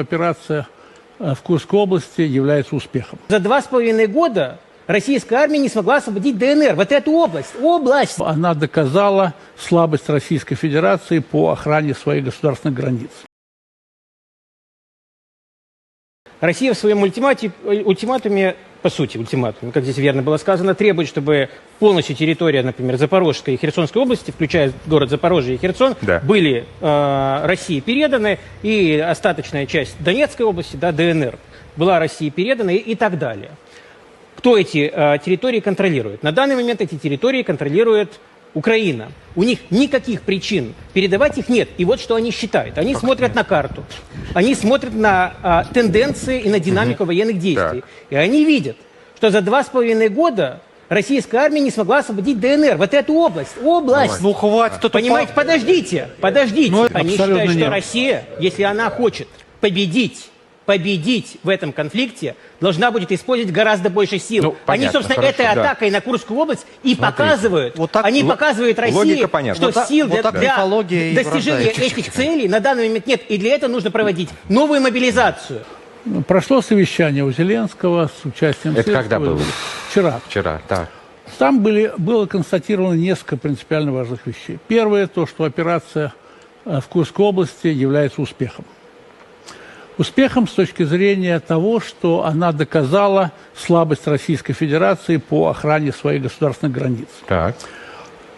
Операция э, в Курской области является успехом. За два с половиной года российская армия не смогла освободить ДНР, вот эту область, область. Она доказала слабость Российской Федерации по охране своих государственных границ. Россия в своем ультимате, э, ультиматуме, по сути, ультиматуме, как здесь верно было сказано, требует, чтобы полностью территория, например, Запорожской и Херсонской области, включая город Запорожье и Херсон, Да. были э, России переданы, и остаточная часть Донецкой области, да, ДНР, была России передана и, и так далее. Кто эти э, территории контролирует? На данный момент эти территории контролирует Украина. У них никаких причин передавать их нет. И вот что они считают. Они смотрят на карту, они смотрят на а, тенденции и на динамику военных действий. И они видят, что за два с половиной года российская армия не смогла освободить ДНР. Вот эту область. Область. Ну хватит, это Понимаете, подождите, подождите. Ну, Они считают, что нет. Россия, если она хочет победить, победить в этом конфликте, должна будет использовать гораздо больше сил. Ну, Они, понятно, собственно, хорошо, этой да. атакой на Курскую область и показывают, вот так они показывают России, понятна. что Вот сил вот для, так для достижения этих целей на данный момент нет. И для этого нужно проводить новую мобилизацию. Прошло совещание у Зеленского с участием Это когда Сырского. было? Вчера. Вчера, так. Там были, было констатировано несколько принципиально важных вещей. Первое, то, что операция э, в Курской области является успехом. Успехом с точки зрения того, что она доказала слабость Российской Федерации по охране своих государственных границ. Так.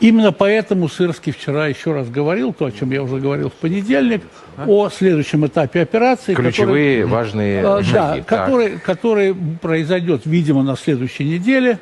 Именно поэтому Сырский вчера еще раз говорил, то, о чем я уже говорил в понедельник, о следующем этапе операции. который- Ключевые важные Э, шаги. Да, Так. который, который произойдет, видимо, на следующей неделе.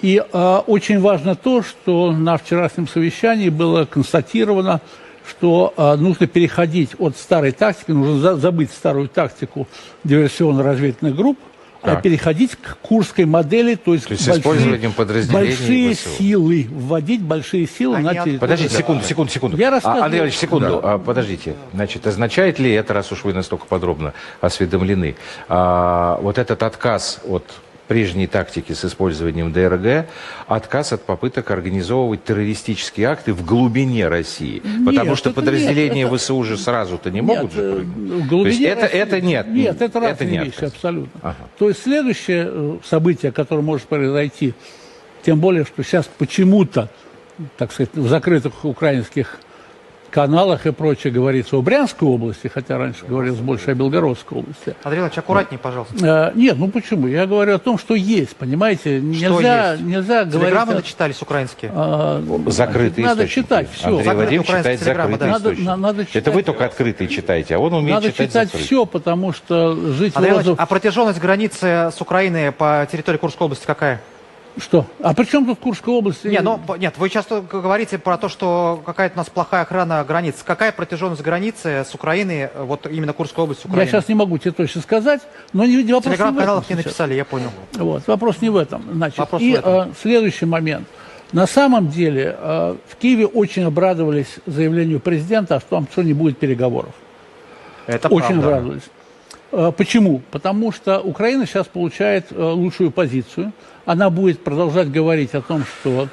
И э, очень важно то, что на вчерашнем совещании было констатировано, что э, нужно переходить от старой тактики, нужно за- забыть старую тактику диверсионно-разведывательных групп, а Так. переходить к курской модели, то есть, То есть с большие- использованием подразделений большие силы, вводить большие силы Они на территорию. Подождите, секунду, секунду, секунду. Я А, рассказываю. Андрей Ильич, секунду, а, подождите. Значит, означает ли это, раз уж вы настолько подробно осведомлены, а, вот этот отказ от прежней тактики с использованием ДРГ, отказ от попыток организовывать террористические акты в глубине России? Потому Нет, что это подразделения нет, это- ВСУ же сразу-то не Нет, могут же э, в То есть глубине это, России- это нет. Нет, это разные не вещи, отказ. абсолютно. Ага. То есть следующее э, событие, которое может произойти, тем более, что сейчас почему-то, так сказать, в закрытых украинских каналах и прочее говорится о Брянской области, хотя раньше говорилось больше о Белгородской области. Андрей Иванович, аккуратнее, пожалуйста. Э, нет, ну почему? Я говорю о том, что есть, понимаете? Нельзя, есть? нельзя говорить... Телеграммы начитались украинские. а, Закрытые Надо источники. читать все. Андрей Закрытые Владимирович украинские читает закрытые да. Надо- источники. на- надо Это вы читать. только открытые читаете, а он умеет Надо читать, читать закрытые. все, потому что жить Андрей Лозов- а протяженность границы с Украиной по территории Курской области какая? Что? А при чем тут Курская область? Не, ну, нет, вы часто говорите про то, что какая-то у нас плохая охрана границ. Какая протяженность границы с Украиной, э, вот именно Курской области Я Украины? сейчас не могу тебе точно сказать, но не, вопрос не в этом не сейчас. написали, я понял. Вот, вопрос не в этом. Значит, Вопрос и в этом. э, следующий момент. На самом деле э, в Киеве очень обрадовались заявлению президента о том, что не будет переговоров. Это Очень правда. обрадовались. Э, Почему? Потому что Украина сейчас получает э, лучшую позицию. Она будет продолжать говорить о том, что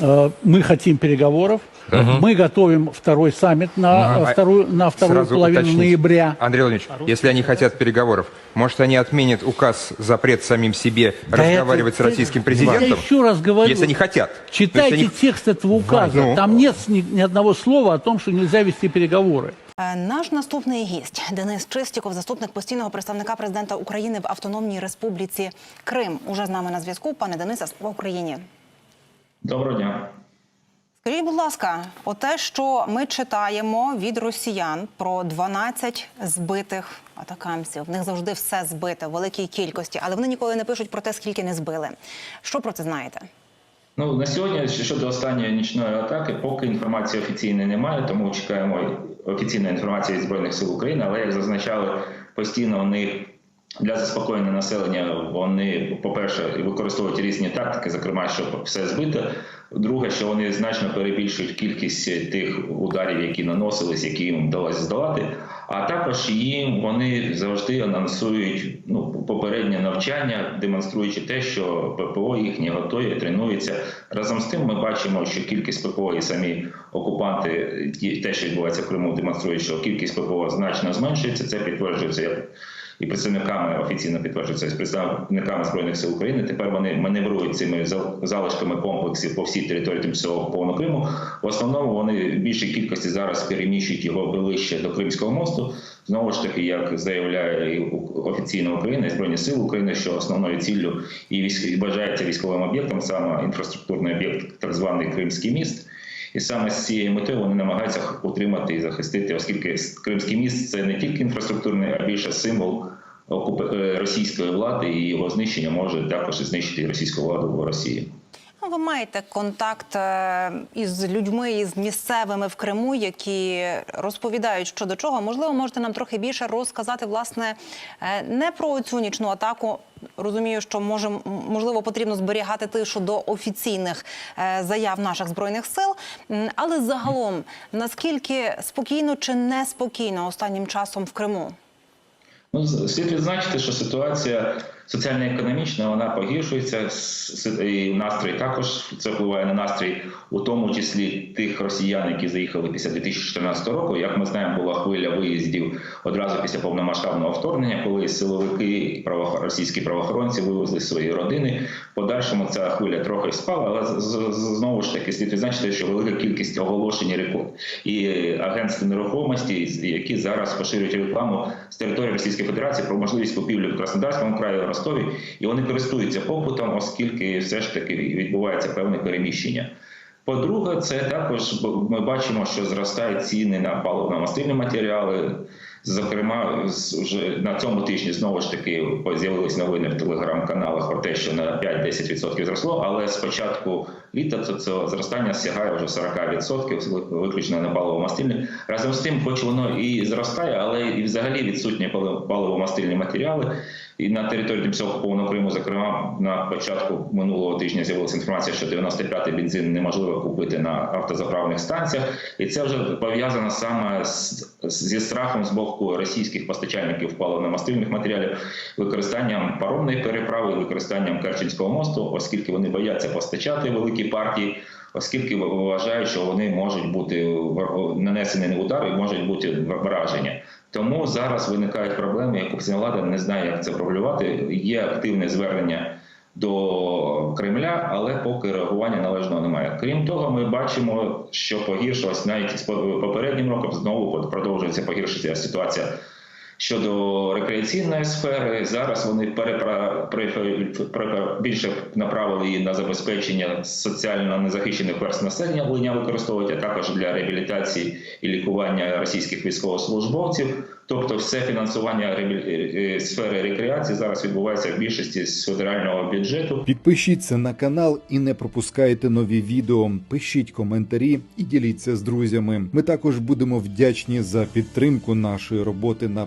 э, мы хотим переговоров. Мы готовим второй саммит на, э, вторую, на вторую Сразу половину уточнить. ноября. Андрей Владимирович, если они хотят переговоров, может, они отменят указ, запрет самим себе разговаривать это- с российским Я президентом? еще раз говорю. Если они хотят. Читайте они- текст этого указа. Ну. Там нет ни, ни одного слова о том, что нельзя вести переговоры. Е, Наш наступний гість Денис Чистіков, заступник постійного представника президента України в Автономній Республіці Крим, уже з нами на зв'язку. Пане Денисе, слава Україні. Доброго дня. Скажіть, будь ласка, оте, що ми читаємо від росіян про 12 збитих атакамців. В них завжди все збите в великій кількості, але вони ніколи не пишуть про те, скільки не збили. Що про це знаєте? Ну на сьогодні щодо останньої нічної атаки, поки інформації офіційної немає, тому чекаємо офіційної інформації збройних сил України. Але як зазначали, постійно у них Для заспокоєння населення вони, по-перше, використовують різні тактики, зокрема, щоб все збити. Друге, що вони значно перебільшують кількість тих ударів, які наносились, які їм вдалося здолати. А також їм вони завжди анонсують ну, попереднє навчання, демонструючи те, що ППО їхні готові, тренуються. Разом з тим, ми бачимо, що кількість ППО і самі окупанти, те, що відбувається в Криму, демонструють, що кількість ППО значно зменшується. Це підтверджується як і представниками офіційно підтверджується з представниками збройних сил України. Тепер вони маневрують цими залишками комплексів по всій території тимчасово окупованого Криму. В основному вони в більшій кількості зараз переміщують його ближче до Кримського мосту. Знову ж таки, як заявляє офіційно Україна і збройні сили України, що основною ціллю і військ і бажається військовим об'єктом саме інфраструктурний об'єкт, так званий Кримський міст. І саме з цієї мети вони намагаються утримати і захистити, оскільки Кримський міст це не тільки інфраструктурний, а більше символ е, російської влади, і його знищення може також знищити російську владу в Росії. Ну, Ви маєте контакт е, із людьми, із місцевими в Криму, які розповідають, що до чого. Можливо, можете нам трохи більше розказати, власне, е, не про цю нічну атаку. Розумію, що може, можливо потрібно зберігати тишу до офіційних е, заяв наших збройних сил. Але загалом, наскільки спокійно чи неспокійно останнім часом в Криму? Ну, слід відзначити, що ситуація соціально-економічна вона погіршується, і настрій також це впливає на настрій, у тому числі тих росіян, які заїхали після 2014 року. Як ми знаємо, була хвиля виїздів одразу після повномасштабного вторгнення, коли силовики російські правоохоронці вивезли свої родини. В подальшому ця хвиля трохи спала, але знову ж таки слід відзначити, що велика кількість оголошень реклам і агентств нерухомості, які зараз поширюють рекламу з території Російської Федерації про можливість купівлі в Краснодарському краї, Ростові, і вони користуються попитом, оскільки все ж таки відбувається певне переміщення. По-друге, це також ми бачимо, що зростають ціни на паливно-мастильні матеріали. Зокрема, вже на цьому тижні знову ж таки з'явились новини в телеграм-каналах про те, що на 5-10% зросло, але з початку літа це, це зростання сягає вже 40% виключно на паливо-мастильні. Разом з тим, хоч воно і зростає, але і взагалі відсутні пали- паливо-мастильні матеріали. І на території тимчасово окупованого Криму, зокрема, на початку минулого тижня з'явилася інформація, що 95-й бензин неможливо купити на автозаправних станціях, і це вже пов'язано саме з, зі страхом з боку російських постачальників паливно-мастильних матеріалів, використанням паромної переправи, використанням Керченського мосту, оскільки вони бояться постачати великі партії. Оскільки вважають, що вони можуть бути нанесені на удар і можуть бути враження. Тому зараз виникають проблеми, як окупаційна влада не знає, як це проблювати. Є активне звернення до Кремля, але поки реагування належного немає. Крім того, ми бачимо, що погіршилась навіть з попереднім роком знову продовжується погіршитися ситуація. Щодо рекреаційної сфери, зараз вони перепра... пере- пере- більше направили її на забезпечення соціально незахищених верст населення, волиня використовують, а також для реабілітації і лікування російських військовослужбовців. Тобто, все фінансування реабілі- е, сфери рекреації зараз відбувається в більшості з федерального бюджету. Підпишіться на канал і не пропускайте нові відео. Пишіть коментарі і діліться з друзями. Ми також будемо вдячні за підтримку нашої роботи на